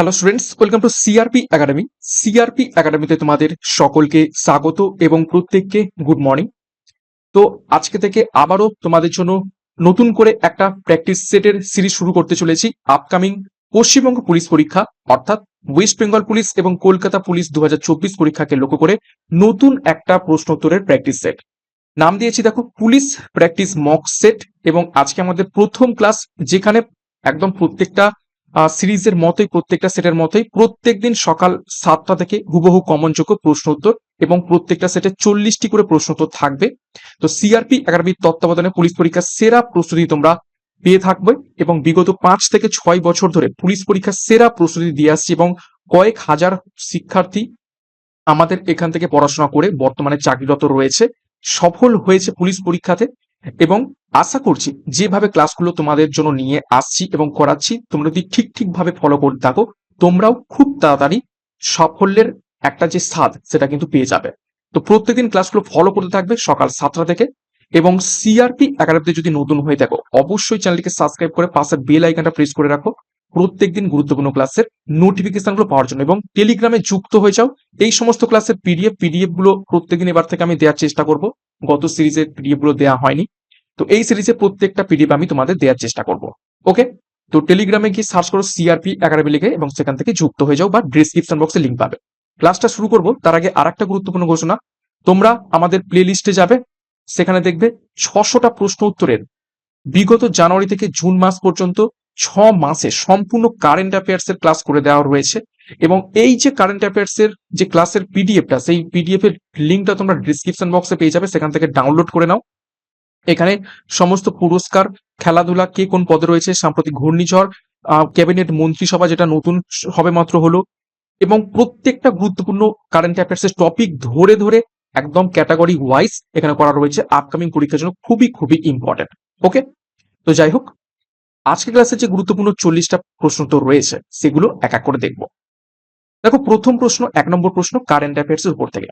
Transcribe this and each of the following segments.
Hello students welcome to CRP academy CRP একাডেমিতে তোমাদের সকলকে স্বাগত এবং প্রত্যেককে গুড মর্নিং তো আজকে থেকে আবারও তোমাদের জন্য নতুন করে একটা প্র্যাকটিস সেটের সিরিজ শুরু করতে চলেছি আপকামিং পশ্চিমবঙ্গ পুলিশ পরীক্ষা, অর্থাৎ ওয়েস্ট বেঙ্গল পুলিশ এবং কলকাতা পুলিশ দু হাজার চব্বিশ পরীক্ষাকে লক্ষ্য করে নতুন একটা প্রশ্নোত্তরের প্র্যাকটিস সেট নাম দিয়েছি দেখো পুলিশ প্র্যাকটিস মক সেট এবং আজকে আমাদের প্রথম ক্লাস যেখানে একদম প্রত্যেকটা সিরিজের মতোই, প্রত্যেকটা সেটের মতোই, প্রত্যেকদিন সকাল সাতটা থেকে হুবহু কমনযোগ্য প্রশ্ন উত্তর এবং প্রত্যেকটা সেটে চল্লিশটি করে প্রশ্ন উত্তর থাকবে। তো সিআরপি একাডেমির তত্ত্বাবধানে পুলিশ পরীক্ষার সেরা প্রস্তুতি তোমরা পেয়ে থাকবে এবং বিগত পাঁচ থেকে ছয় বছর ধরে পুলিশ পরীক্ষার সেরা প্রস্তুতি দিয়ে আসছি এবং কয়েক হাজার শিক্ষার্থী আমাদের এখান থেকে পড়াশোনা করে বর্তমানে চাকরিরত রয়েছে। সফল হয়েছে পুলিশ পরীক্ষাতে এবং আশা করছি যেভাবে ক্লাসগুলো তোমাদের জন্য নিয়ে আসছি এবং করাচ্ছি, তোমরা যদি ঠিক ঠিকভাবে ফলো করতে থাকো, তোমরাও খুব তাড়াতাড়ি সাফল্যের একটা যে স্বাদ, সেটা কিন্তু পেয়ে যাবে। তো প্রত্যেকদিন ক্লাসগুলো ফলো করতে থাকবে সকাল সাতটা থেকে এবং সিআরপি একাডেমিতে যদি নতুন হয়ে থাকো, অবশ্যই চ্যানেলটিকে সাবস্ক্রাইব করে পাশে বেল আইকনটা প্রেস করে রাখো। প্রত্যেকদিন গুরুত্বপূর্ণ ক্লাসের নোটিফিকেশনগুলো পাওয়ার জন্য এবং টেলিগ্রামে যুক্ত হয়ে যাও। এই সমস্ত ক্লাসের পিডিএফ পিডিএফগুলো প্রত্যেকদিন এবার থেকে আমি দেওয়ার চেষ্টা করব। গত সিরিজের পিডিএফগুলো দেওয়া হয়নি। তো এই সিরিজে প্রত্যেকটা পিডিএফ আমি তোমাদের দেওয়ার চেষ্টা করব। ওকে তো টেলিগ্রামে গিয়ে সার্চ করো সিআরপি একাডেমি লিখে এবং সেখান থেকে যুক্ত হয়ে যাও বা ডিসক্রিপশন বক্সে লিঙ্ক পাবে। ক্লাসটা শুরু করব, তার আগে আর একটা গুরুত্বপূর্ণ ঘোষণা। তোমরা আমাদের প্লে লিস্টে যাবে, সেখানে দেখবে ছশোটা প্রশ্ন উত্তরের। বিগত জানুয়ারি থেকে জুন মাস পর্যন্ত ছ মাসে সম্পূর্ণ কারেন্ট অ্যাফেয়ার্স এর ক্লাস করে দেওয়া রয়েছে এবং এই যে কারেন্ট অ্যাফেয়ার্স এর যে ক্লাসের পিডিএফটা সেই পিডিএফ এর লিঙ্কটা তোমরা ডিসক্রিপশন বক্সে পেয়ে যাবে, সেখান থেকে ডাউনলোড করে নাও। এখানে সমস্ত পুরস্কার, খেলাধুলা, কে কোন পদে রয়েছে, সাম্প্রতিক ঘূর্ণিঝড় ক্যাবিনেট মন্ত্রিসভা যেটা নতুন হবে মাত্র হলো এবং প্রত্যেকটা গুরুত্বপূর্ণ কারেন্ট অ্যাফেয়ার্স এর টপিক ধরে ধরে একদম ক্যাটাগরি ওয়াইজ এখানে করা রয়েছে। আপকামিং পরীক্ষার জন্য খুবই খুবই ইম্পর্টেন্ট ওকে তো যাই হোক আজকে ক্লাসে যে গুরুত্বপূর্ণ চল্লিশটা প্রশ্ন তো রয়েছে, সেগুলো এক এক করে দেখব। দেখো, প্রথম প্রশ্ন, এক নম্বর প্রশ্ন কারেন্ট অ্যাফেয়ার্স এর উপর থেকে।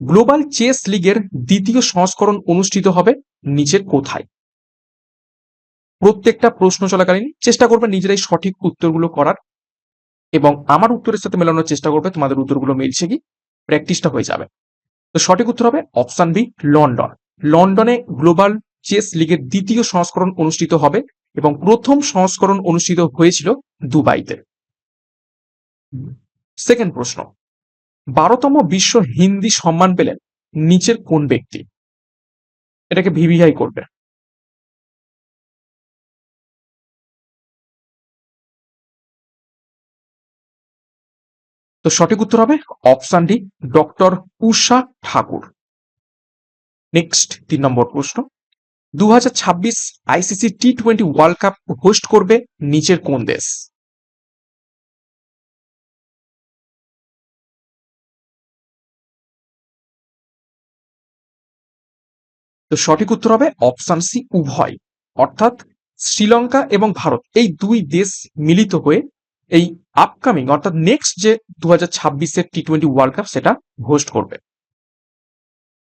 গ্লোবাল চেস লিগের দ্বিতীয় সংস্করণ অনুষ্ঠিত হবে নিচের কোথায়? প্রত্যেকটা প্রশ্ন চলাকালীন চেষ্টা করবে নিজেরাই সঠিক উত্তরগুলো করার এবং আমার উত্তরের সাথে মেলানোর চেষ্টা করবে, তোমাদের উত্তরগুলো মিলছে কি? প্র্যাকটিসটা হয়ে যাবে। তো সঠিক উত্তর হবে অপশন বি লন্ডন লন্ডনে গ্লোবাল চেস লিগের দ্বিতীয় সংস্করণ অনুষ্ঠিত হবে এবং প্রথম সংস্করণ অনুষ্ঠিত হয়েছিল দুবাইতে। সেকেন্ড প্রশ্ন, বারোতম বিশ্ব হিন্দি সম্মান পেলেন নিচের কোন ব্যক্তি? এটাকে ভিভিআই করবে। তো সঠিক উত্তর হবে option D, doctor Usha Thakur. Next তিন নম্বর প্রশ্ন দু ICC T twenty world cup host করবে নিচের কোন দেশ? তো সঠিক উত্তর হবে অপশন সি, উভয়। অর্থাৎ শ্রীলঙ্কা এবং ভারত এই দুই দেশ মিলিত হয়ে এই আপকামিং অর্থাৎ নেক্সট যে দু হাজার টি টোয়েন্টি ওয়ার্ল্ড কাপ সেটা হোস্ট করবে।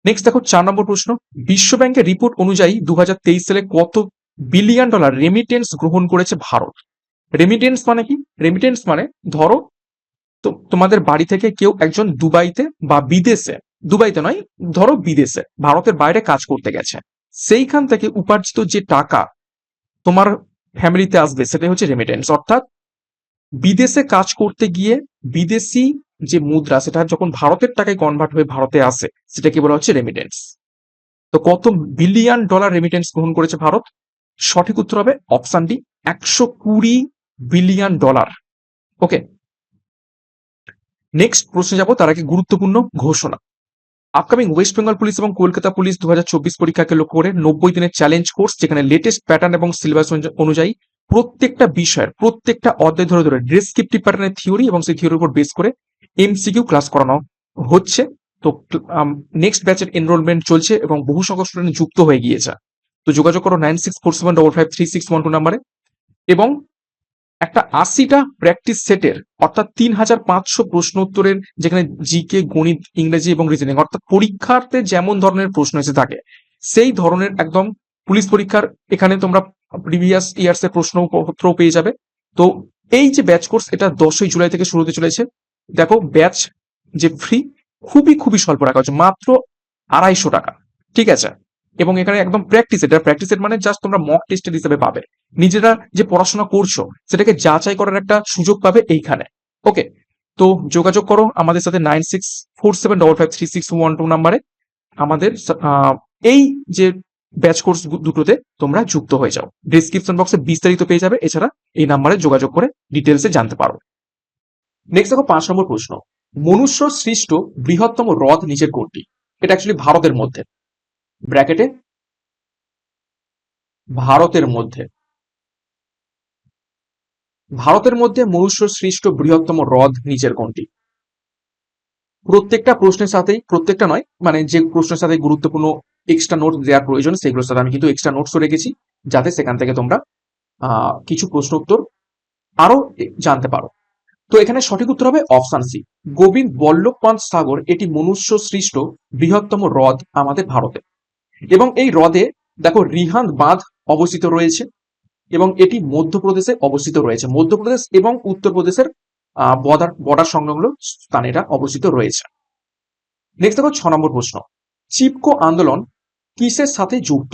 নেক্সট দেখো, চার নম্বর প্রশ্ন। বিশ্ব ব্যাংকের রিপোর্ট অনুযায়ী দুহাজার তেইশ সালে কত বিলিয়ন ডলার রেমিটেন্স গ্রহণ করেছে ভারত? রেমিটেন্স মানে কি? রেমিটেন্স মানে ধরো, তো তোমাদের বাড়ি থেকে কেউ একজন দুবাইতে বা বিদেশে, দুবাইতে নয়, ধরো বিদেশে, ভারতের বাইরে কাজ করতে গেছে। সেইখান থেকে উপার্জিত যে টাকা তোমার ফ্যামিলিতে আসবে, সেটাই হচ্ছে রেমিটেন্স অর্থাৎ বিদেশে কাজ করতে গিয়ে বিদেশি যে মুদ্রা, সেটা যখন ভারতের টাকায় কনভার্ট হয়ে ভারতে আসে, সেটাকে বলা হচ্ছে রেমিটেন্স তো কত বিলিয়ন ডলার রেমিটেন্স গ্রহণ করেছে ভারত? সঠিক উত্তর হবে অপশন ডি একশো কুড়ি বিলিয়ন ডলার ওকে নেক্সট প্রশ্নে যাব, তার আগে গুরুত্বপূর্ণ ঘোষণা। আপকামিং ওয়েস্ট বেঙ্গল পুলিশ এবং কলকাতা পুলিশ দু হাজার চব্বিশ পরীক্ষাকে লক্ষ্য করে নব্বই দিনের চ্যালেঞ্জ কোর্স যেখানে লেটেস্ট প্যাটার্ন এবং সিলেবাস অনুযায়ী প্রত্যেকটা বিষয়ের, প্রত্যেকটা অধ্যায় ধরে ধরে ডেসক্রিপটিভ প্যাটার্নের থিওরি এবং সেই থিওরির উপর বেস করে এমসিকিউ ক্লাস করানো হচ্ছে। তো নেক্সট ব্যাচের এনরোলমেন্ট চলছে এবং বহু সংখ্যক স্টুডেন্ট যুক্ত হয়ে গিয়েছে। তো যোগাযোগ করো nine six four seven double five three six one two নাম্বারে এবং একটা আশিটা প্র্যাকটিস সেটের অর্থাৎ তিন হাজার পাঁচশো প্রশ্ন উত্তরের যেখানে জিকে গণিত, ইংরেজি এবং রিজনিং অর্থাৎ পরীক্ষার্থে যেমন ধরনের প্রশ্ন এসে থাকে, সেই ধরনের একদম পুলিশ পরীক্ষার এখানে তোমরা প্রিভিয়াস ইয়ার্স এর প্রশ্নপত্র পেয়ে যাবে। তো এই যে ব্যাচ কোর্স এটা দশই জুলাই থেকে শুরু হতে চলেছে। দেখো ব্যাচ যে ফ্রি খুবই খুবই স্বল্প টাকা, হচ্ছে মাত্র আড়াইশো টাকা। ঠিক আছে? এবং এখানে একদম প্র্যাকটিস এটা প্র্যাকটিস মানে জাস্ট তোমরা মক টেস্টের হিসেবে পাবে। নিজেরা যে পড়াশোনা করছ, সেটাকে যাচাই করার একটা সুযোগ পাবে এইখানে। ওকে তো যোগাযোগ করো আমাদের সাথে nine six four seven double five three six one two নাম্বারে আমাদের এই যে ব্যাচ কোর্স দুটোতে তোমরা যুক্ত হয়ে যাও। ডিসক্রিপশন বক্সে বিস্তারিত পেয়ে যাবে। এছাড়া এই নাম্বারে যোগাযোগ করে ডিটেলসে জানতে পারো। নেক্সট দেখো পাঁচ নম্বর প্রশ্ন। মনুষ্য সৃষ্ট বৃহত্তম হ্রদ নিচের কোনটি? এটা অ্যাকচুয়ালি ভারতের মধ্যে। ব্র্যাকেটে ভারতের মধ্যে। ভারতের মধ্যে মনুষ্য সৃষ্ট বৃহত্তম হ্রদ নিচের কোনটি? প্রত্যেকটা প্রশ্নের সাথেই, প্রত্যেকটা নয় মানে যে প্রশ্নের সাথে গুরুত্বপূর্ণ এক্সট্রা নোট দেওয়ার প্রয়োজন, সেগুলোর সাথে আমি কিন্তু এক্সট্রা নোটসও রেখেছি, যাতে সেখান থেকে তোমরা কিছু প্রশ্ন উত্তর আরও জানতে পারো। তো এখানে সঠিক উত্তর হবে অপশান সি গোবিন্দ বল্লভ পান্ত সাগর, এটি মনুষ্য সৃষ্ট বৃহত্তম হ্রদ আমাদের ভারতে। এবং এই হ্রদে দেখো রিহান্দ বাঁধ অবস্থিত রয়েছে, এবং এটি মধ্যপ্রদেশে অবস্থিত রয়েছে। মধ্যপ্রদেশ এবং উত্তরপ্রদেশের বর্ডার বর্ডার সংলগ্ন স্থানে এটা অবস্থিত রয়েছে। নেক্সট দেখো ছ নম্বর প্রশ্ন। চিপকো আন্দোলন কিসের সাথে যুক্ত?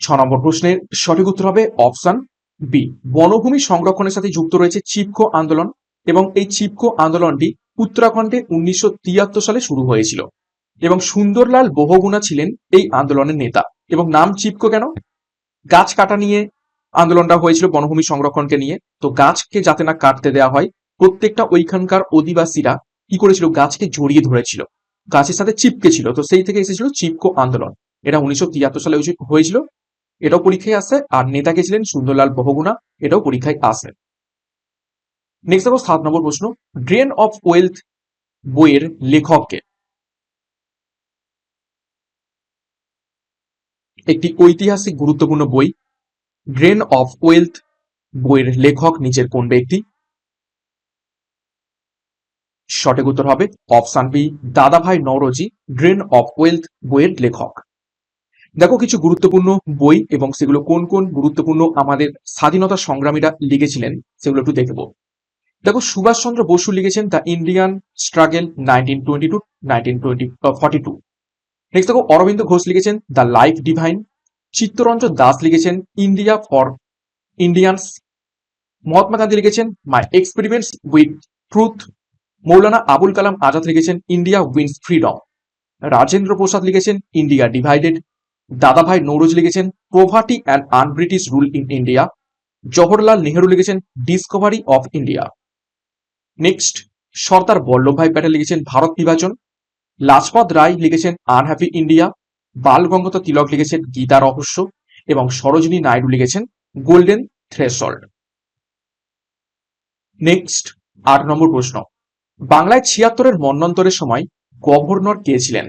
ছ নম্বর প্রশ্নের সঠিক উত্তর হবে অপশন বি। বনভূমি সংরক্ষণের সাথে যুক্ত রয়েছে চিপকো আন্দোলন এবং এই চিপকো আন্দোলনটি উত্তরাখণ্ডে উনিশশো তিয়াত্তর সালে শুরু হয়েছিল এবং সুন্দরলাল বহুগুণা ছিলেন এই আন্দোলনের নেতা। এবং নাম চিপকো কেন? গাছ কাটা নিয়ে আন্দোলনটা হয়েছিল বনভূমি সংরক্ষণকে নিয়ে। তো গাছকে যাতে না কাটতে দেওয়া হয়, প্রত্যেকটা ওইখানকার অধিবাসীরা কি করেছিল? গাছকে জড়িয়ে ধরেছিল। গাছের সাথে চিপকে ছিল। তো সেই থেকে এসেছিল চিপকো আন্দোলন। এটা উনিশশো তিয়াত্তর সালে হয়েছিল এটাও পরীক্ষায় আসে। আর নেতা ছিলেন? সুন্দরলাল বহুগুণা। এটাও পরীক্ষায় আসে। নেক্সট দেখো সাত নম্বর প্রশ্ন। ড্রেন অফ ওয়েলথ বইয়ের লেখককে একটি ঐতিহাসিক গুরুত্বপূর্ণ বই ড্রেন অফ ওয়েলথ বইয়ের লেখক নিচের কোন ব্যক্তি? সঠিক উত্তর হবে অপশন বি, দাদাভাই নওরোজি ড্রেন অফ ওয়েলথ বইয়ের লেখক। দেখো কিছু গুরুত্বপূর্ণ বই এবং সেগুলো কোন কোন গুরুত্বপূর্ণ আমাদের স্বাধীনতা সংগ্রামীরা লিখেছিলেন সেগুলো একটু দেখব। দেখো সুভাষচন্দ্র বসু লিখেছেন the Indian struggle nineteen twenty two, nineteen twenty forty two next দেখো অরবিন্দ ঘোষ লিখেছেন the life divine Chittaranjan Das লিখেছেন India for Indians. Mahatma Gandhi লিখেছেন my experiments with truth. Maulana Abul Kalam Azad লিখেছেন India wins freedom. Rajendra Prasad লিখেছেন India divided. Dadabhai Naoroji লিখেছেন poverty and un British rule in India. Jawaharlal Nehru লিখেছেন discovery of India. Next, Sardar Vallabhbhai Patel লিখেছেন ভারত বিভাজন। লাজপত রায় লিখেছেন unhappy India. Bal Gangadhar Tilak লিখেছেন গীতা রহস্য এবং সরোজিনী নাইডু লিখেছেন গোল্ডেন থ্রেশল্ড। নেক্সট আট নম্বর প্রশ্ন। বাংলায় ছিয়াত্তরের মন্বন্তরের সময় গভর্নর কে ছিলেন?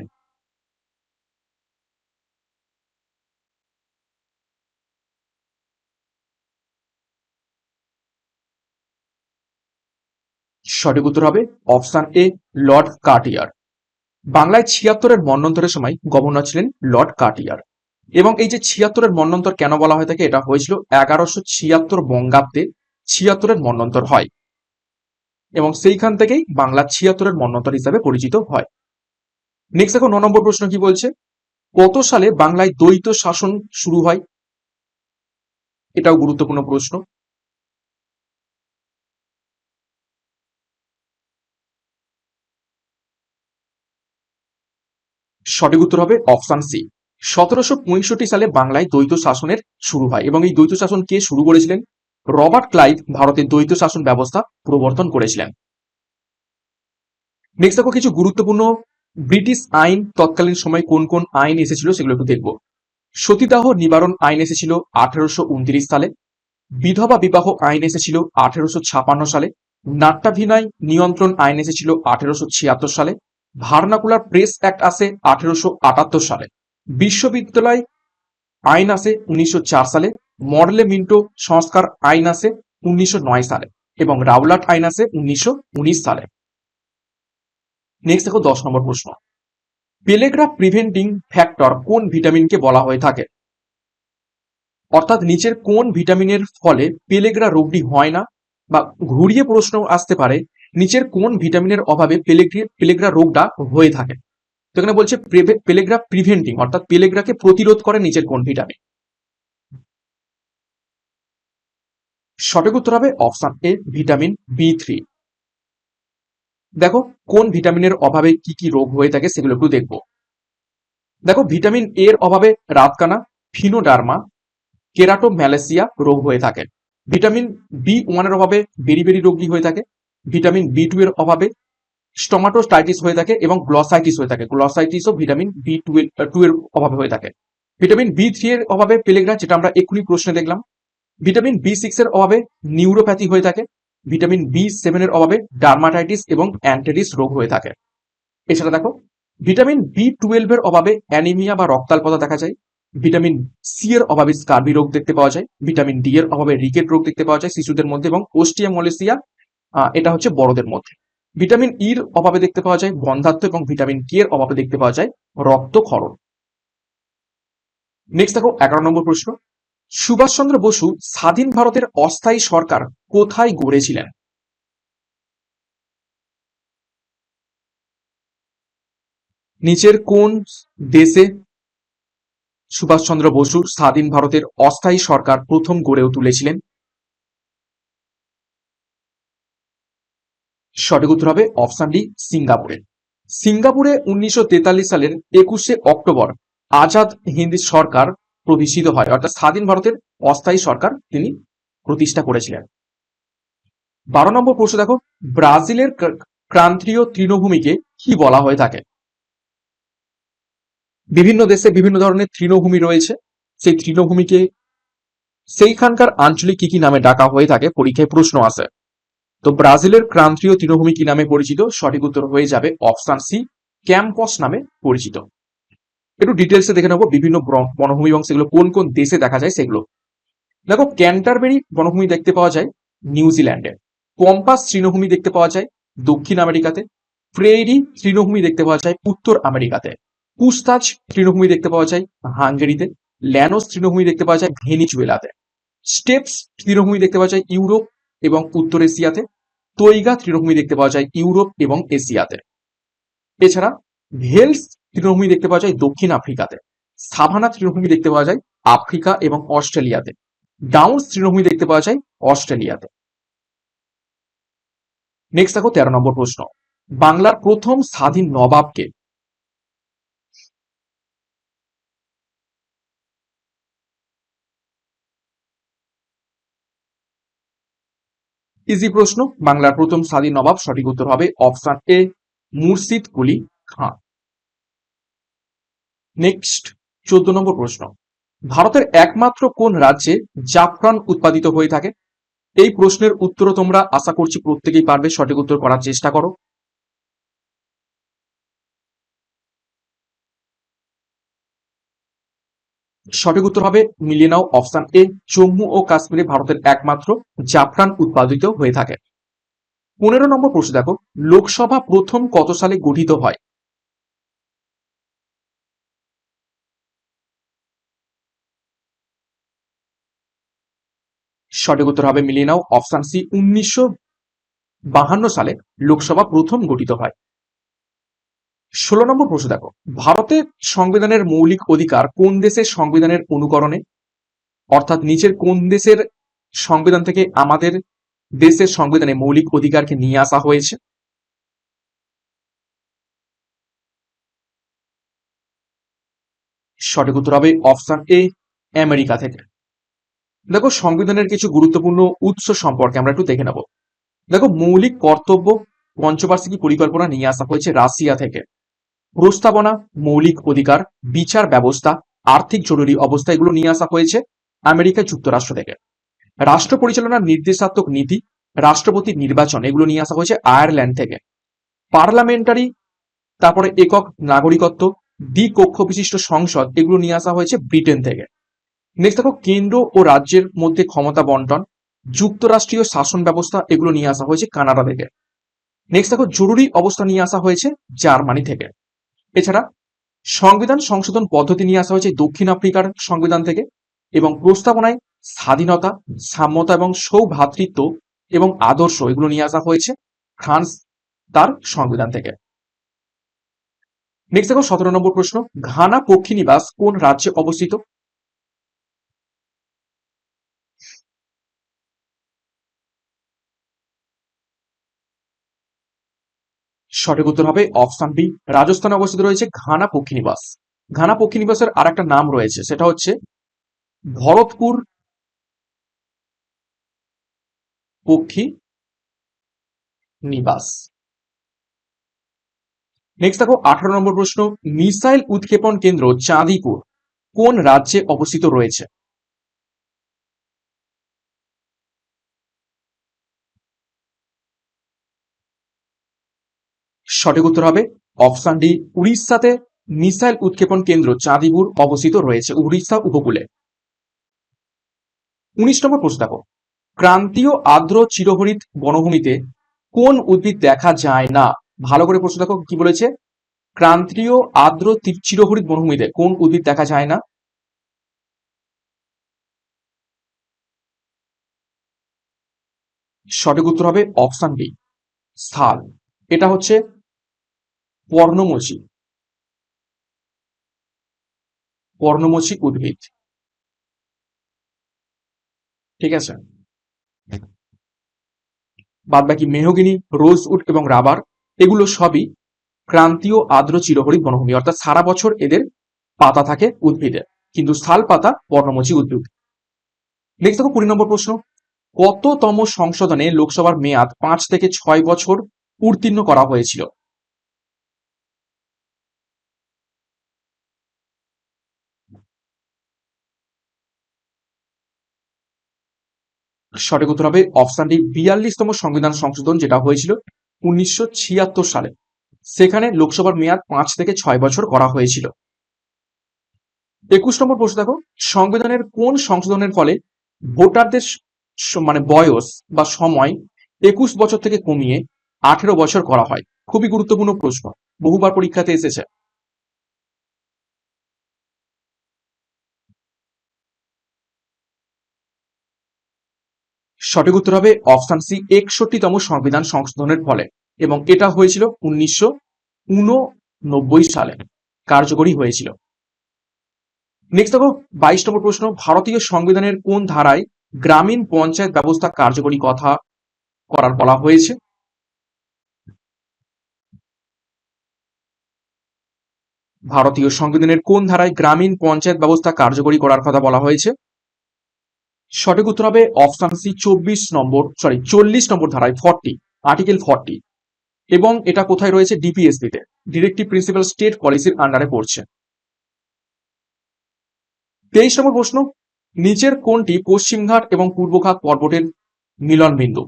সঠিক উত্তর হবে অপশন এ, লর্ড কার্টিয়ার। বাংলায় ছিয়াত্তরের মন্বন্তরের সময় গভর্নর ছিলেন লর্ড কার্টিয়ার। এবং এই যে ছিয়াত্তরের মন্বন্তর কেন বলা হয়ে থাকে এটা হয়েছিল এগারোশো ছিয়াত্তর বঙ্গাব্দে ছিয়াত্তরের মন্বন্তর হয়। এবং সেইখান থেকেই বাংলা ছিয়াত্তরের মন্বন্তর হিসাবে পরিচিত হয়। নেক্সট দেখো, ন নম্বর প্রশ্ন কি বলছে? কত সালে বাংলায় দ্বৈত শাসন শুরু হয়? এটাও গুরুত্বপূর্ণ প্রশ্ন। সঠিক উত্তর হবে অপশান সি। সতেরোশো পঁয়ষট্টি সালে বাংলায় দ্বৈত শাসনের শুরু হয় এবং এই দ্বৈত শাসন কে শুরু করেছিলেন? রবার্ট ক্লাইভ ভারতের দ্বৈত শাসন ব্যবস্থা প্রবর্তন করেছিলেন। নেক্সট দেখো কিছু গুরুত্বপূর্ণ ব্রিটিশ আইন তৎকালীন সময় কোন কোন আইন এসেছিল সেগুলো একটু দেখব। সতীদাহ নিবারণ আইন এসেছিল আঠেরোশো উনত্রিশ সালে। বিধবা বিবাহ আইন এসেছিল আঠেরোশো সালে। নাট্যাভিনয় নিয়ন্ত্রণ আইন এসেছিল আঠেরোশো ছিয়াত্তর সালে। ভার্নাকুলার প্রেস অ্যাক্ট আসে আঠেরোশো সালে। বিশ্ববিদ্যালয় আইন আসে উনিশশো সালে। মডেলে মিন্টো সংস্কার আইন আসে উনিশশো সালে এবং রাউলাট আইন আসে উনিশশো সালে। নেক্সট দেখো দশ নম্বর প্রশ্ন। পেলেগ্রা প্রিভেন্টিং ফ্যাক্টর কোন ভিটামিনকে বলা হয়ে থাকে? অর্থাৎ নিচের কোন ভিটামিনের ফলে পেলেগ্রা রোগটি হয় না? বা ঘুরিয়ে প্রশ্ন আসতে পারে নিচের কোন ভিটামিনের অভাবে পেলেগ্রি রোগটা হয়ে থাকে। তো এখানে বলছে পেলেগ্রা প্রিভেন্টিং অর্থাৎ পেলেগ্রাকে প্রতিরোধ করে নিচের কোন ভিটামিন। সঠিক উত্তর হবে option A, vitamin B three দেখো, কোন ভিটামিনের অভাবে কি কি রোগ হয়ে থাকে সেগুলো একটু দেখব। দেখো, ভিটামিন এর অভাবে রাতকানা, ফিনোডার্মা, কেরাটোম্যালেসিয়া রোগ হয়ে থাকে। ভিটামিন বি ওয়ানের অভাবে বেরিবেরি রোগী হয়ে থাকে। ভিটামিন বি টু এর অভাবে স্টোমাটোস্টাইটিস হয়ে থাকে এবং গ্লসাইটিস হয়ে থাকে। গ্লসাইটিসও ভিটামিন বি টু টু এর অভাবে হয়ে থাকে। ভিটামিন বি থ্রি এর অভাবে পেলেগ্রা, যেটা আমরা এক্ষুনি প্রশ্নে দেখলাম, ভিটামিন বি সিক্স এর অভাবে নিউরোপ্যাথি হয়ে থাকে, ভিটামিন বি সেভেন এর অভাবে ডার্মাটাইটিস এবং অ্যান্টেরিস রোগ হয়ে থাকে। এছাড়া দেখো, ভিটামিন বি টুয়েলভ এর অভাবে অ্যানিমিয়া বা রক্তাল্পতা দেখা যায়, ভিটামিন সি এর অভাবে স্কার্বি রোগ দেখতে পাওয়া যায়, ভিটামিন ডি এর অভাবে রিকেট রোগ দেখতে পাওয়া যায় শিশুদের মধ্যে এবং ওস্টিয়ামলেসিয়া এটা হচ্ছে বড়দের মধ্যে। ভিটামিন ইর অভাবে দেখতে পাওয়া যায় বন্ধাত্ম এবং ভিটামিন কে এর অভাবে দেখতে পাওয়া যায় রক্তক্ষরণ। নেক্সট দেখো, এগারো নম্বর প্রশ্ন। সুভাষচন্দ্র বসু স্বাধীন ভারতের অস্থায়ী সরকার কোথায় গড়েছিলেন? নিচের কোন দেশে সুভাষচন্দ্র বসু স্বাধীন ভারতের অস্থায়ী সরকার প্রথম গড়েও তুলেছিলেন? সঠিক উত্তর হবে অপশন ডি সিঙ্গাপুরে। সিঙ্গাপুরে উনিশশো তেতাল্লিশ সালের একুশে অক্টোবর আজাদ হিন্দ সরকার প্রতিষ্ঠিত হয়, অর্থাৎ স্বাধীন ভারতের অস্থায়ী সরকার তিনি প্রতিষ্ঠা করেছিলেন। বারো নম্বর প্রশ্ন দেখো, ব্রাজিলের ক্রান্তীয় তৃণভূমিকে কি বলা হয়ে থাকে? বিভিন্ন দেশে বিভিন্ন ধরনের তৃণভূমি রয়েছে, সেই তৃণভূমিকে সেইখানকার আঞ্চলিক কি কি নামে ডাকা হয়ে থাকে, পরীক্ষায় প্রশ্ন আসে তো ব্রাজিলের ক্রান্তীয় তৃণভূমি কি নামে পরিচিত? সঠিক উত্তর হয়ে যাবে অপশান সি, ক্যাম্পস নামে পরিচিত। একটু ডিটেলসে দেখে নেব বিভিন্ন বনভূমি এবং সেগুলো কোন কোন দেশে দেখা যায় সেগুলো। দেখো, ক্যান্টারবেরি বনভূমি দেখতে পাওয়া যায় নিউজিল্যান্ডে। পম্পাস তৃণভূমি দেখতে পাওয়া যায় দক্ষিণ আমেরিকাতে। প্রেরি তৃণভূমি দেখতে পাওয়া যায় উত্তর আমেরিকাতে। পুস্তাজ তৃণভূমি দেখতে পাওয়া যায় হাঙ্গেরিতে। ল্যানোস তৃণভূমি দেখতে পাওয়া যায় ভেনিজুয়েলাতে। স্টেপস তৃণভূমি দেখতে পাওয়া যায় ইউরোপ এবং উত্তর এশিয়াতে তৈগা তৃণভূমি দেখতে পাওয়া যায় ইউরোপ এবং এশিয়াতে। এছাড়া ভেলস তৃণভূমি দেখতে পাওয়া যায় দক্ষিণ আফ্রিকাতে। সাভানা তৃণভূমি দেখতে পাওয়া যায় আফ্রিকা এবং অস্ট্রেলিয়াতে। ডাউন্স তৃণভূমি দেখতে পাওয়া যায় অস্ট্রেলিয়াতে। নেক্সট দেখো তেরো নম্বর প্রশ্ন। বাংলার প্রথম স্বাধীন নবাবকে ইজি প্রশ্ন, বাংলার প্রথম স্বাধীন নবাব, সঠিক উত্তর হবে অপশন এ মুর্শিদ কুলি খান। নেক্সট চোদ্দ নম্বর প্রশ্ন। ভারতের একমাত্র কোন রাজ্যে জাফরান উৎপাদিত হয়ে থাকে? এই প্রশ্নের উত্তর তোমরা আশা করছি প্রত্যেকেই পারবে সঠিক উত্তর করার চেষ্টা করো। সঠিক উত্তর হবে মিলিয়ে নাও অপশন এ। জম্মু ও কাশ্মীরে ভারতের একমাত্র জাফরান উৎপাদিত হয়ে থাকে। পনেরো নম্বর প্রশ্ন দেখো, লোকসভা প্রথম কত সালে গঠিত হয়? সঠিক উত্তর হবে মিলিয়ে নাও অপশন সি, উনিশশো বাহান্ন সালে লোকসভা প্রথম গঠিত হয়। ষোলো নম্বর প্রশ্ন দেখো, ভারতের সংবিধানের মৌলিক অধিকার কোন দেশের সংবিধানের অনুকরণে? অর্থাৎ নিচের কোন দেশের সংবিধান থেকে আমাদের দেশের সংবিধানে মৌলিক অধিকারকে নিয়ে আসা হয়েছে? সঠিক উত্তর হবে অপশন এ, আমেরিকা থেকে। দেখো, সংবিধানের কিছু গুরুত্বপূর্ণ উৎস সম্পর্কে আমরা একটু দেখে নেব। দেখো, মৌলিক কর্তব্য পঞ্চবার্ষিকী পরিকল্পনা নিয়ে আসা হয়েছে রাশিয়া থেকে। প্রস্তাবনা, মৌলিক অধিকার, বিচার ব্যবস্থা, আর্থিক জরুরি অবস্থা এগুলো নিয়ে আসা হয়েছে আমেরিকা যুক্তরাষ্ট্র থেকে। রাষ্ট্র পরিচালনার নির্দেশাত্মক নীতি রাষ্ট্রপতি নির্বাচন এগুলো নিয়ে আসা হয়েছে আয়ারল্যান্ড থেকে। পার্লামেন্টারি, তারপরে একক নাগরিকত্ব, দ্বিকক্ষ বিশিষ্ট সংসদ এগুলো নিয়ে আসা হয়েছে ব্রিটেন থেকে। নেক্সট দেখো, কেন্দ্র ও রাজ্যের মধ্যে ক্ষমতা বন্টন, যুক্তরাষ্ট্রীয় শাসন ব্যবস্থা এগুলো নিয়ে আসা হয়েছে কানাডা থেকে। নেক্সট দেখো, জরুরি অবস্থা নিয়ে আসা হয়েছে জার্মানি থেকে। এছাড়া সংবিধান সংশোধন পদ্ধতি নিয়ে আসা হয়েছে দক্ষিণ আফ্রিকার সংবিধান থেকে এবং প্রস্তাবনায় স্বাধীনতা, সাম্যতা এবং সৌভ্রাতৃত্ব এবং আদর্শ এগুলো নিয়ে আসা হয়েছে ফ্রান্স তার সংবিধান থেকে। নেক্সট দেখো, সতেরো নম্বর প্রশ্ন, ঘানা পক্ষী নিবাস কোন রাজ্যে অবস্থিত? সঠিক উত্তর হবে অপশন বি। রাজস্থানে অবস্থিত রয়েছে ঘানা পক্ষী নিবাস। ঘানা পক্ষী নিবাসের আর একটা নাম রয়েছে, সেটা হচ্ছে ভরতপুর পক্ষী নিবাস। নেক্সট দেখো, আঠারো নম্বর প্রশ্ন, মিসাইল উৎক্ষেপণ কেন্দ্র চাঁদিপুর কোন রাজ্যে অবস্থিত রয়েছে? সঠিক উত্তর হবে অপশন ডি, উড়িষ্যাতে মিসাইল উৎক্ষেপণ কেন্দ্র চাঁদিপুর অবস্থিত রয়েছে উড়িষ্যা উপকূলে। উনিশ নম্বর প্রশ্ন দেখো ক্রান্তীয় আর্দ্র চিরহরিত বনভূমিতে কোন উদ্ভিদ দেখা যায় না? ভালো করে প্রশ্ন দেখো কি বলেছে? ক্রান্তীয় আর্দ্র চিরহরিত বনভূমিতে কোন উদ্ভিদ দেখা যায় না? সঠিক উত্তর হবে অপশন বি স্থাল। এটা হচ্ছে পর্ণমোচী পর্ণমোচী উদ্ভিদ। ঠিক আছে? বাদ বাকি মেহগিনি রোজউড এবং রাবার, এগুলো সবই ক্রান্তীয় আর্দ্র চিরহরিত বনভূমি, অর্থাৎ সারা বছর এদের পাতা থাকে উদ্ভিদে। কিন্তু স্থল পাতা পর্ণমোচী উদ্ভিদ। নেক্সট দেখো কুড়ি নম্বর প্রশ্ন। কততম সংশোধনে লোকসভার মেয়াদ পাঁচ থেকে ছয় বছর উত্তীর্ণ করা হয়েছিল? সঠিক উত্তর হবে অপশন ডি বিয়াল্লিশতম সংবিধান সংশোধন, যেটা হয়েছিল উনিশশো সালে। সেখানে লোকসভার মেয়াদ পাঁচ থেকে ছয় বছর করা হয়েছিল। একুশ নম্বর প্রশ্ন দেখো, সংবিধানের কোন সংশোধনের ফলে ভোটারদের মানে বয়স বা সময় একুশ বছর থেকে কমিয়ে আঠেরো বছর করা হয়? খুবই গুরুত্বপূর্ণ প্রশ্ন। বহুবার পরীক্ষাতে এসেছে। সঠিক উত্তর হবে অপশন সি, একষট্টিতম সংবিধান সংশোধনের ফলে। এবং এটা হয়েছিল উনিশশো সালে। কার্যকরী হয়েছিল। নেক্সট দেখো বাইশ নম্বর প্রশ্ন, ভারতীয় সংবিধানের কোন ধারায় গ্রামীণ পঞ্চায়েত ব্যবস্থা কার্যকরী কথা করার বলা হয়েছে? ভারতীয় সংবিধানের কোন ধারায় গ্রামীণ পঞ্চায়েত ব্যবস্থা কার্যকরী করার কথা বলা হয়েছে? সঠিক উত্তর হবে অপশন সি চব্বিশ নম্বর সরি চল্লিশ নম্বর ধারায় ফর্টি আর্টিকেল ফর্টি এবং এটা কোথায় রয়েছে? ডিপিএসপিতে ডিরেক্টিভ প্রিন্সিপাল স্টেট পলিসির আন্ডারে পড়ছে। তেইশ নম্বর প্রশ্ন, নিচের কোনটি পশ্চিমঘাট এবং পূর্বঘাট পর্বতের মিলন বিন্দু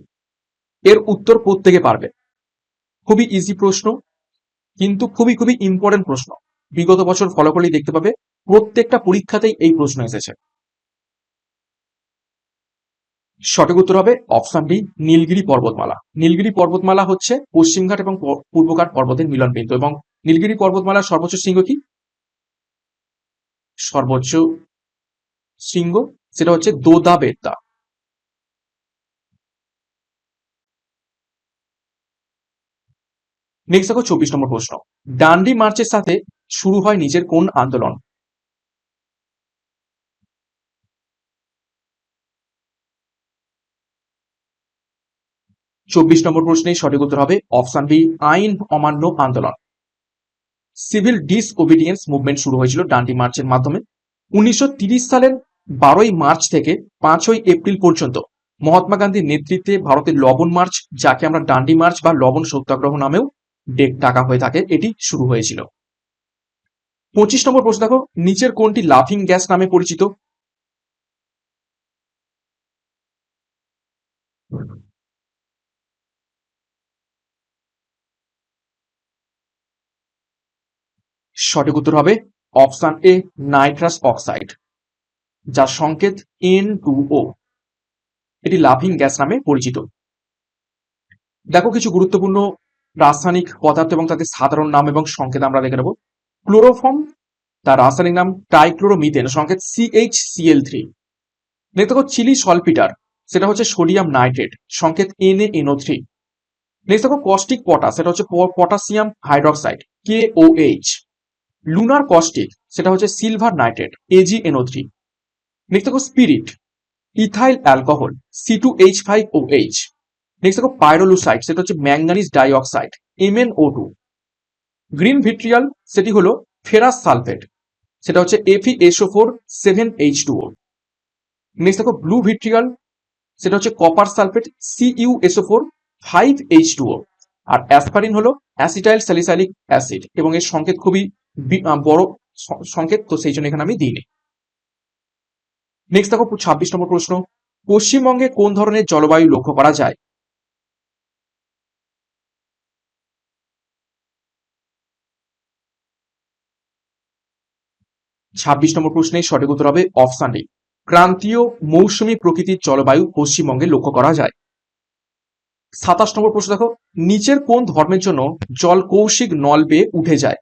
এর উত্তর প্রত্যেকে পারবে। খুবই ইজি প্রশ্ন, কিন্তু খুবই খুবই ইম্পর্টেন্ট প্রশ্ন। বিগত বছর ফলো করলেই দেখতে পাবে, প্রত্যেকটা পরীক্ষাতেই এই প্রশ্ন এসেছে। সঠিক উত্তর হবে অপশন ডি নীলগিরি পর্বতমালা। নীলগিরি পর্বতমালা হচ্ছে পশ্চিমঘাট এবং পূর্বঘাট পর্বতের মিলন বিন্দু এবং নীলগিরি পর্বতমালার সর্বোচ্চ শৃঙ্গ কি? সর্বোচ্চ শৃঙ্গ সেটা হচ্ছে দোদা বেদ্দা নেক্সট দেখো চব্বিশ নম্বর প্রশ্ন। ডান্ডি মার্চের সাথে শুরু হয় নিজের কোন আন্দোলন? চব্বিশ নম্বর প্রশ্নে সঠিক উত্তর হবে অপশন বি, আইন অমান্য আন্দোলন। সিভিল ডিসওবিডিয়েন্স মুভমেন্ট শুরু হয়েছিল ডান্ডি মার্চের মাধ্যমে। উনিশশো সালের বারোই মার্চ থেকে পাঁচই এপ্রিল পর্যন্ত মহাত্মা গান্ধীর নেতৃত্বে ভারতের লবণ মার্চ, যাকে আমরা ডান্ডি মার্চ বা লবণ সত্যাগ্রহ নামেও ডেক ডাকা হয়ে থাকে, এটি শুরু হয়েছিল। পঁচিশ নম্বর প্রশ্ন দেখো, নিচের কোনটি লাফিং গ্যাস নামে পরিচিত? সঠিক উত্তর হবে অপশন এ, নাইট্রাস অক্সাইড যার সংকেত এন টু ও এটি লাফিং গ্যাস নামে পরিচিত। দেখো কিছু গুরুত্বপূর্ণ রাসায়নিক পদার্থ এবং তাদের সাধারণ নাম এবং সংকেত আমরা দেখে নেব। ক্লোরোফর্ম, তার রাসায়নিক নাম টাইক্লোরোমিথেন সংকেত সিএইচসিএল থ্রি নেক্সট দেখো চিলি সলপিটার, সেটা হচ্ছে সোডিয়াম নাইট্রেট, সংকেত এনএনও থ্রি নেক্সট দেখো কস্টিক পটাস সেটা হচ্ছে potassium hydroxide K O H lunar caustic সেটা হচ্ছে silver nitrate AgNO three next দেখো spirit ethyl alcohol C two H five O H next দেখো পাইরোলুসাইড সেটা হচ্ছে manganese dioxide MnO two green vitriol সেটি হলো ফেরাস সালফেট সেটা হচ্ছে Fe FeSO four seven H two ও নেক্সট দেখো blue vitriol সেটা হচ্ছে copper sulphate CuSO four five H two O আর অ্যাসপারিন হলো অ্যাসিটাইল স্যালিসাইলিক অ্যাসিড এবং এর সংকেত খুবই বড় সংকেত, তো সেই জন্য এখানে আমি দিইনি। নেক্সট দেখো, ছাব্বিশ নম্বর প্রশ্ন। পশ্চিমবঙ্গে কোন ধরনের জলবায়ু লক্ষ্য করা যায়? ছাব্বিশ নম্বর প্রশ্নের সঠিক উত্তর হবে অপশান ডি ক্রান্তীয় মৌসুমী প্রকৃতির জলবায়ু পশ্চিমবঙ্গে লক্ষ্য করা যায়। সাতাশ নম্বর প্রশ্ন দেখো, নিচের কোন ধর্মের জন্য জল কৌশিক নল বেয়ে উঠে যায়?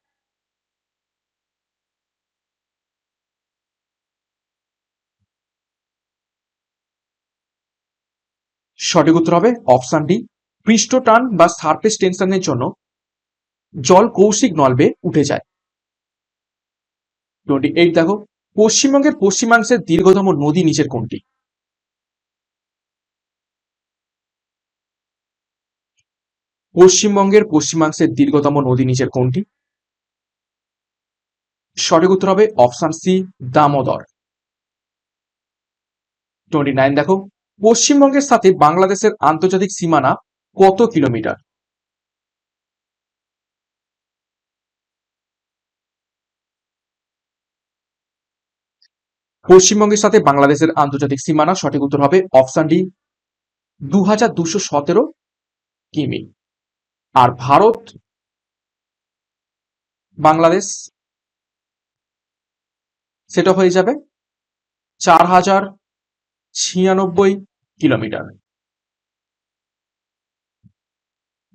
সঠিক উত্তর হবে অপশান ডি পৃষ্ঠটান বা সারফেস টেনশনের জন্য জল কৌশিক নলবে উঠে যায়। টোয়েন্টি এইট দেখো, পশ্চিমবঙ্গের পশ্চিমাংশের দীর্ঘতম নদী নিচের কোনটি? পশ্চিমবঙ্গের পশ্চিমাংশের দীর্ঘতম নদী নিচের কোনটি? সঠিক উত্তর হবে option C Damodar. Twenty nine দেখো পশ্চিমবঙ্গের সাথে বাংলাদেশের আন্তর্জাতিক সীমানা কত কিলোমিটার? পশ্চিমবঙ্গের সাথে বাংলাদেশের আন্তর্জাতিক সীমানা সঠিক উত্তর হবে অপশন ডি দু হাজার দুশো সতেরো কিমি। আর ভারত, বাংলাদেশ সেটা হয়ে যাবে চার হাজার ছিয়ানব্বই কিলোমিটার।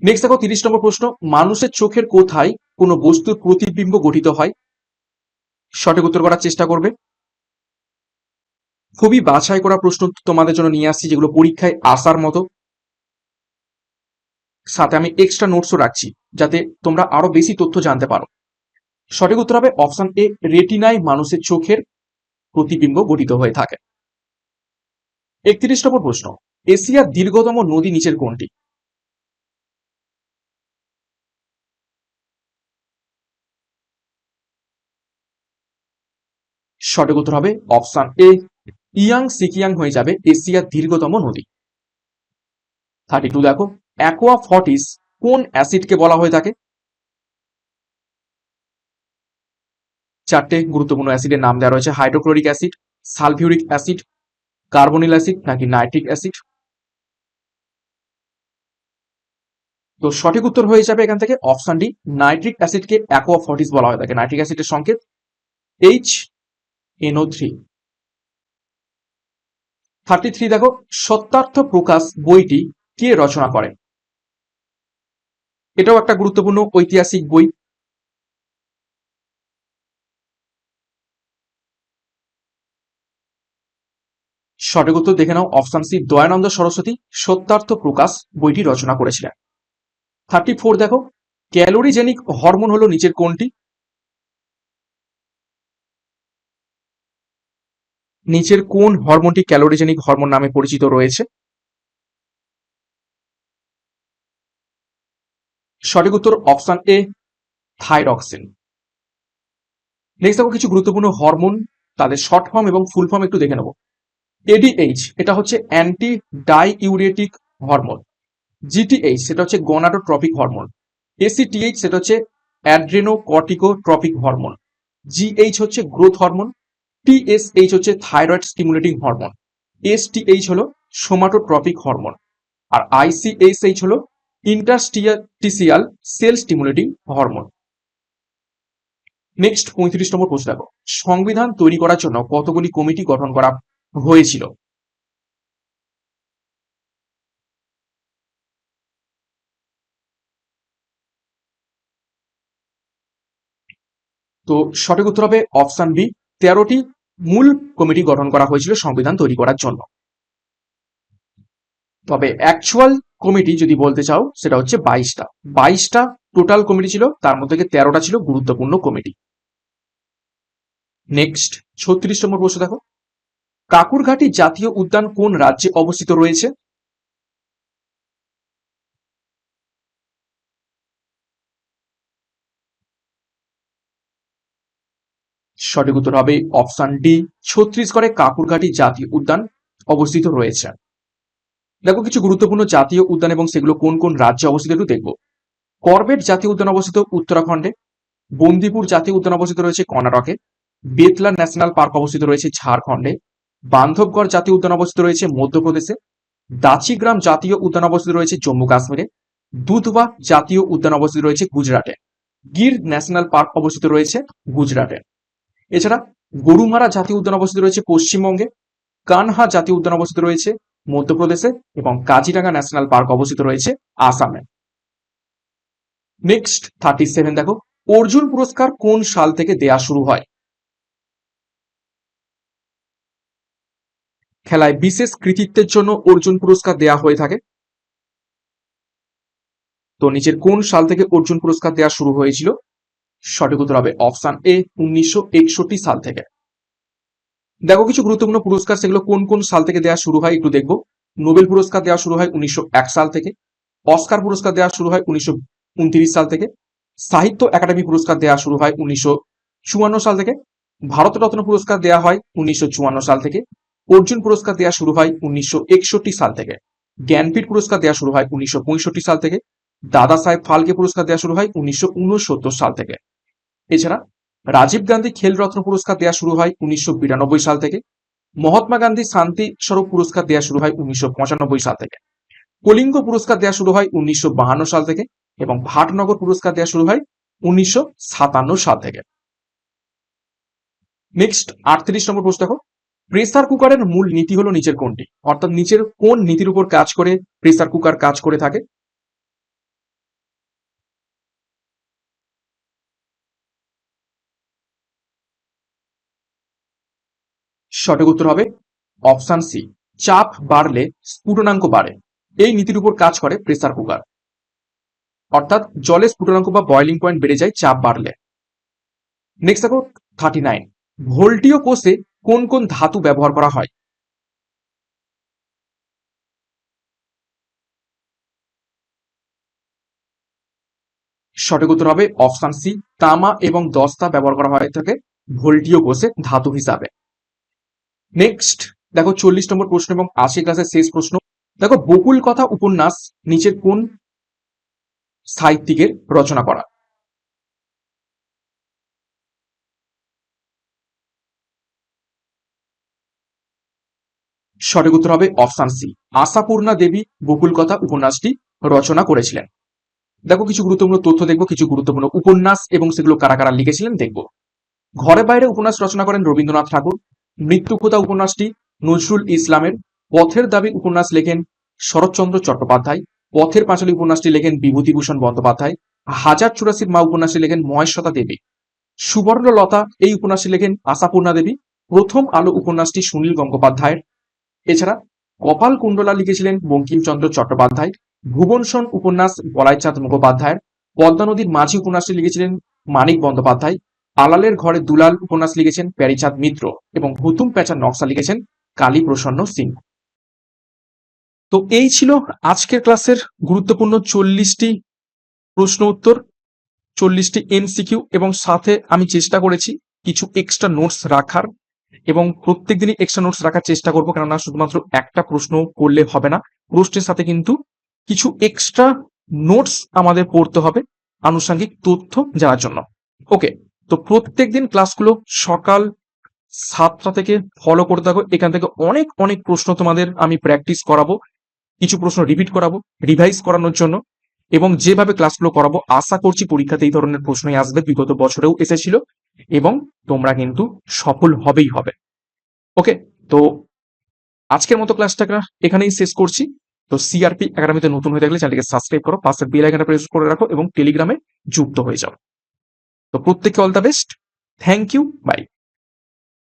নেক্সট দেখো তিরিশ নম্বর প্রশ্ন, মানুষের চোখের কোথায় কোনো বস্তুর প্রতিবিম্ব গঠিত হয়? সঠিক উত্তর করার চেষ্টা করবে। খুবই বাছাই করা প্রশ্ন তোমাদের জন্য নিয়ে আসছি, যেগুলো পরীক্ষায় আসার মতো। সাথে আমি এক্সট্রা নোটসও রাখছি, যাতে তোমরা আরও বেশি তথ্য জানতে পারো। সঠিক উত্তর হবে অপশন এ রেটিনায় মানুষের চোখের প্রতিবিম্ব গঠিত হয়ে থাকে। একত্রিশ নম্বর প্রশ্ন, এশিয়ার দীর্ঘতম নদী নিচের কোনটি? সঠিক উত্তর হবে অপশন এ, ইয়াং সিকিয়াং হয়ে যাবে এশিয়ার দীর্ঘতম নদী। থার্টি টু দেখো, অ্যাকোয়া ফর্টিস কোন অ্যাসিডকে বলা হয়ে থাকে? চারটে গুরুত্বপূর্ণ অ্যাসিডের নাম দেওয়া রয়েছে hydrochloric acid, sulphuric acid carbonyl acid নাকি নাইট্রিক অ্যাসিড? তো সঠিক উত্তর হয়ে যাবে এখান থেকে অপশন ডি, নাইট্রিক অ্যাসিডকে অ্যাকোয়া ফর্টিস বলা হয়ে। থাকে নাইট্রিক অ্যাসিডের সংকেত H NO three thirty three দেখো, সত্যার্থ প্রকাশ বইটি কে রচনা করে? এটাও একটা গুরুত্বপূর্ণ ঐতিহাসিক বই। সঠিক উত্তর দেখে নাও। অপশন সি, দয়ানন্দ সরস্বতী, সত্যার্থ প্রকাশ বইটি রচনা করেছিলেন। থার্টি ফোর দেখো, ক্যালোরিজেনিক হরমোন হলো নিচের কোনটি? নিচের কোন হরমোনটি ক্যালোরিজেনিক হরমোন নামে পরিচিত রয়েছে? সঠিক উত্তর অপশন এ, থাইরক্সিন। নেক্সট দেখো, কিছু গুরুত্বপূর্ণ হরমোন, তাদের শর্ট ফর্ম এবং ফুল ফর্ম একটু দেখে নেব। এডিএইচ এটা হচ্ছে অ্যান্টি ডাইউরেটিক হরমোন জিটিএইচ সেটা হচ্ছে গনাডোট্রপিক হরমোন এসিটিএইচ সেটা হচ্ছে অ্যাড্রেনোকর্টিকোট্রপিক হরমোন জিএইচ হচ্ছে গ্রোথ হরমোন টিএসএইচ হচ্ছে থাইরয়েড স্টিমুলেটিং হরমোন এসটিএইচ হলো সোমাটোট্রপিক হরমোন আর আইসিএইচএইচ হলো interstitial cell stimulating hormone next পঁয়ত্রিশ নম্বর প্রশ্ন দেখো। সংবিধান তৈরি করার জন্য কতগুলি কমিটি গঠন করা হয়েছিল। তো সঠিক উত্তর হবে অপশন বি, তেরোটি মূল কমিটি গঠন করা হয়েছিল সংবিধান তৈরি করার জন্য। তবে অ্যাকচুয়াল কমিটি যদি বলতে চাও, সেটা হচ্ছে বাইশটা। বাইশটা টোটাল কমিটি ছিল, তার মধ্যে থেকে তেরোটা ছিল গুরুত্বপূর্ণ কমিটি। নেক্সট ছত্রিশ নম্বর প্রশ্ন দেখো। কাকুরঘাটি জাতীয় উদ্যান কোন রাজ্যে অবস্থিত রয়েছে? সঠিক উত্তর হবে অপশন ডি ছত্তিশগড়ে কাকুরঘাটি জাতীয় উদ্যান অবস্থিত রয়েছে। দেখো, কিছু গুরুত্বপূর্ণ জাতীয় উদ্যান এবং সেগুলো কোন কোন রাজ্যে অবস্থিত একটু দেখব। করবেট জাতীয় উদ্যান অবস্থিত উত্তরাখণ্ডে, বন্দিপুর জাতীয় উদ্যান অবস্থিত রয়েছে কর্ণাটকে, বেতলা ন্যাশনাল পার্ক অবস্থিত রয়েছে ঝাড়খণ্ডে বান্ধবগড় জাতীয় উদ্যান অবস্থিত রয়েছে মধ্যপ্রদেশে। দাচিগ্রাম জাতীয় উদ্যান অবস্থিত রয়েছে জম্মু কাশ্মীরে। দুধবা জাতীয় উদ্যান অবস্থিত রয়েছে গুজরাটে। গির ন্যাশনাল পার্ক অবস্থিত রয়েছে গুজরাটে। এছাড়া গরুমারা জাতীয় উদ্যান অবস্থিত রয়েছে পশ্চিমবঙ্গে। কানহা জাতীয় উদ্যান অবস্থিত রয়েছে মধ্যপ্রদেশে এবং কাজিরাঙ্গা ন্যাশনাল পার্ক অবস্থিত রয়েছে আসামে। নেক্সট থার্টি সেভেন দেখো। অর্জুন পুরস্কার কোন সাল থেকে দেয়া শুরু হয়? খেলায় বিশেষ কৃতিত্বের জন্য অর্জুন পুরস্কার দেয়া হয়ে থাকে। তো নিচের কোন সাল থেকে অর্জুন পুরস্কার দেওয়া শুরু হয়েছিল? সঠিক উত্তর হবে অপশন এ, উনিশশো সাল থেকে। দেখো কিছু গুরুত্বপূর্ণ পুরস্কার, সেগুলো কোন কোন সাল থেকে দেওয়া শুরু হয় একটু দেখব। নোবেল পুরস্কার দেওয়া শুরু হয় উনিশশো এক সাল থেকে। অস্কার পুরস্কার দেওয়া শুরু হয় উনিশশো উনত্রিশ সাল থেকে। সাহিত্য একাডেমি পুরস্কার দেওয়া শুরু হয় উনিশশো চুয়ান্ন সাল থেকে। ভারতরত্ন পুরস্কার দেওয়া হয় উনিশশো চুয়ান্ন সাল থেকে। অর্জুন পুরস্কার দেওয়া শুরু হয় উনিশশো একষট্টি সাল থেকে। জ্ঞানপীঠ পুরস্কার দেওয়া শুরু হয় উনিশশো পঁয়ষট্টি সাল থেকে। দাদা সাহেব ফালকে পুরস্কার দেওয়া শুরু হয় উনিশশো উনসত্তর সাল থেকে। এছাড়া রাজীব গান্ধী খেলরত্ন পুরস্কার দেওয়া শুরু হয় উনিশশো বিরানব্বই সাল থেকে। মহাত্মা গান্ধী শান্তি স্বরূপ পুরস্কার দেওয়া শুরু হয় উনিশশো পঁচানব্বই সাল থেকে। কলিঙ্গ পুরস্কার দেওয়া শুরু হয় উনিশশো সাল থেকে এবং ভাটনগর পুরস্কার দেওয়া শুরু হয় উনিশশো সাতান্ন সাল থেকে। নেক্সট আটত্রিশ নম্বর দেখো। প্রেসার কুকারের মূল নীতি হলো নিচের কোনটি অর্থাৎ নিচের কোন নীতির উপর কাজ করে প্রেসার কুকার কাজ করে থাকে। সঠিক উত্তর হবে অপশান সি চাপ বাড়লে স্ফুটনাঙ্ক বাড়ে। এই নীতির উপর কাজ করে প্রেসার কুকার অর্থাৎ জলের স্ফুটনাঙ্ক বা বয়লিং পয়েন্ট বেড়ে যায়, চাপ বাড়লে। নেক্সট দেখো থার্টি নাইন ভোল্টীয় কোষে কোন কোন ধাতু ব্যবহার করা হয়? সঠিক উত্তর হবে অপশন সি, তামা এবং দস্তা ব্যবহার করা হয় থাকে ভোল্টীয় কোষে ধাতু হিসাবে। নেক্সট দেখো চল্লিশ নম্বর প্রশ্ন এবং আশি ক্লাসের শেষ প্রশ্ন। দেখো বকুল কথা উপন্যাস নিচের কোন সাহিত্যিকের রচনা করা? সঠিক উত্তর হবে অপশন সি। আশাপূর্ণা দেবী বকুল কথা উপন্যাসটি রচনা করেছিলেন। দেখো, কিছু গুরুত্বপূর্ণ তথ্য দেখব, কিছু গুরুত্বপূর্ণ উপন্যাস, এবং সেগুলো কারা কারা লিখেছিলেন দেখব। ঘরে বাইরে উপন্যাস রচনা করেন রবীন্দ্রনাথ ঠাকুর। মৃত্যুকথা উপন্যাসটি নজরুল ইসলামের পথের দাবি উপন্যাস লেখেন শরৎচন্দ্র চট্টোপাধ্যায়। পথের পাঁচালী উপন্যাসটি লেখেন বিভূতিভূষণ বন্দ্যোপাধ্যায়। হাজার চুরাশির মা উপন্যাসটি লেখেন মহেশ্বতা দেবী। সুবর্ণলতা এই উপন্যাসটি লেখেন আশাপূর্ণা দেবী। প্রথম আলো উপন্যাসটি সুনীল গঙ্গোপাধ্যায়ের। এছাড়া কপাল কুণ্ডলা লিখেছিলেন বঙ্কিমচন্দ্র চট্টোপাধ্যায়, ভুবনসন উপন্যাস বলাইচাঁদ মুখোপাধ্যায়ের, পদ্মা নদীর মাঝি উপন্যাসটি লিখেছিলেন মানিক বন্দ্যোপাধ্যায়, আলালের ঘরে দুলাল উপন্যাস লিখেছেন প্যারিচাঁদ মিত্র এবং হুতুম প্যাচার নকশা লিখেছেন কালী প্রসন্ন সিং। তো এই ছিল আজকের ক্লাসের গুরুত্বপূর্ণ চল্লিশটি প্রশ্ন উত্তর, চল্লিশটি এমসিকিউ এবং সাথে আমি চেষ্টা করেছি কিছু এক্সট্রা নোটস রাখার। এবং প্রত্যেক দিনই এক্সট্রা নোটস রাখার চেষ্টা করব, কেননা শুধুমাত্র একটা প্রশ্ন করলে হবে না। প্রশ্নের সাথে কিন্তু কিছু এক্সট্রা নোটস আমাদের পড়তে হবে আনুষঙ্গিক তথ্য জানার জন্য। ওকে তো প্রত্যেক দিন ক্লাসগুলো সকাল সাতটা থেকে ফলো করতে থাকো। এখান থেকে অনেক অনেক প্রশ্ন তোমাদের আমি প্র্যাকটিস করাবো, কিছু প্রশ্ন রিপিট করাবো রিভাইজ করানোর জন্য। এবং যেভাবে ক্লাসগুলো করাবো, আশা করছি পরীক্ষাতে এই ধরনের প্রশ্নই আসবে। বিগত বছরেও এসেছিল। এবং তোমরা কিন্তু সফল হবেই হবে। ওকে তো আজকের মতো ক্লাসটা এখানেই শেষ করছি। তো সিআরপি একাডেমিতে নতুন হয়ে থাকলে চ্যানেলকে সাবস্ক্রাইব করো, পাশে বেল আইকনটা প্রেস করে রাখো এবং টেলিগ্রামে যুক্ত হয়ে যাও। তো প্রত্যেককে all the best thank you bye